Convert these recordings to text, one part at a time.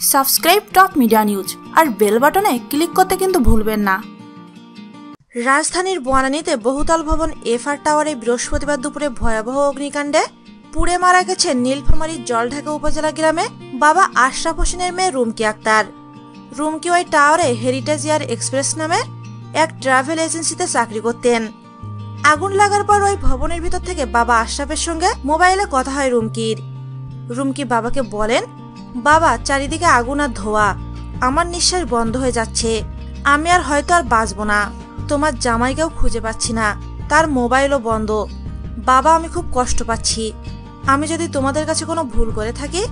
Subscribe top media news আর bell বাটনে click করতে কিন্তু ভুলবেন না। রাজধানীর বনানীতে বহুতল ভবন এফআর টাওয়ারে বৃহস্পতিবার দুপুরে ভয়াবহ অগ্নিকাণ্ডে পুড়ে মারা গেছে নীলফামারীর জলঢাকা উপজেলা গ্রামে বাবা আশরাফ হোসেনের মেয়ে রুমকি আক্তার। রুমকি ওই টাওয়ারে হেরিটেজ এয়ার এক্সপ্রেস নামের এক ট্রাভেল এজেন্সিতে চাকরি করতেন। আগুন লাগার পর ওই ভবনের ভিতর থেকে বাবা আশরাফের সঙ্গে মোবাইলে কথা হয় রুমকির। রুমকি বাবাকে বলেন বাবা, চারিদিকে আগুন আর ধোয়া। আমার নিঃশ্বাস বন্ধ হয়ে যাচ্ছে। আমি আর হয়তো আর বাঁচবো না। তোমার জামাইকেও খুঁজে পাচ্ছি না। তার মোবাইলও বন্ধ। বাবা, আমি খুব কষ্ট পাচ্ছি। আমি যদি তোমাদের কাছে কোনো ভুল করে থাকি,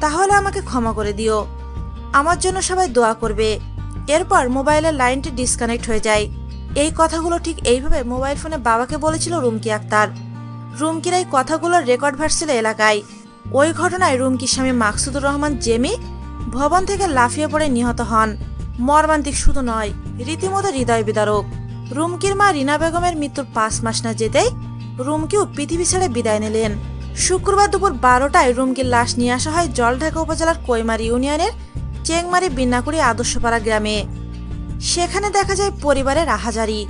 তাহলে আমাকে ক্ষমা করে দিও। আমার জন্য সবাই দোয়া করবে। এরপর মোবাইলের লাইনটি ডিসকানেক্ট হয়ে যায়। এই কথাগুলো ঠিক এইভাবে মোবাইল ফোনে বাবাকে বলেছিল রুমকি আক্তার। রুমকির এই কথাগুলোর রেকর্ড ভার্সিল এলাকায়। ওই ঘটনায় রুমকির স্বামী মাকসুদুর রহমান জেমি ভবন থেকে লাফিয়ে পড়ে নিহত হন। মর্মান্তিক শুধু নয়, রীতিমতো হৃদয় বিদারক। রুমকির মা রিনা বেগমের মৃত্যুর পাঁচ মাস না যেতেই রুমকিও পৃথিবী ছেড়ে বিদায় নিলেন। শুক্রবার দুপুর বারোটায় রুমকির লাশ নিয়ে আসা হয় জলঢাকা উপজেলার কৈমারি ইউনিয়নের চেংমারি বিন্নাকুড়ি আদর্শপাড়া গ্রামে। সেখানে দেখা যায় পরিবারের আহাজারি।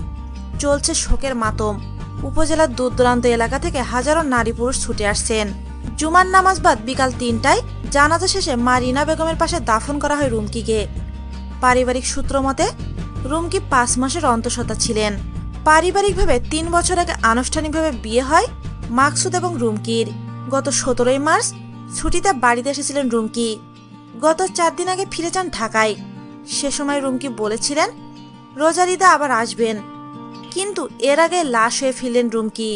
চলছে শোকের মাতম। উপজেলার দূর দূরান্ত এলাকা থেকে হাজারো নারী পুরুষ ছুটে আসছেন। জুমার নামাজ বাদ বিকাল তিনটায় জানাজা শেষে মা রিনা বেগমের পাশে দাফন করা হয় রুমকিকে। পারিবারিক সূত্র মতে, রুমকি পাঁচ মাসের অন্তঃসত্ত্বা ছিলেন। পারিবারিকভাবে তিন বছর আগে আনুষ্ঠানিকভাবে বিয়ে হয় মাকসুদ এবং রুমকির। গত সতেরোই মার্চ ছুটিতে বাড়িতে এসেছিলেন রুমকি। গত চার দিন আগে ফিরে যান ঢাকায়। সে সময় রুমকি বলেছিলেন রোজারিদা আবার আসবেন। কিন্তু এর আগে লাশ হয়ে ফিরলেন রুমকি।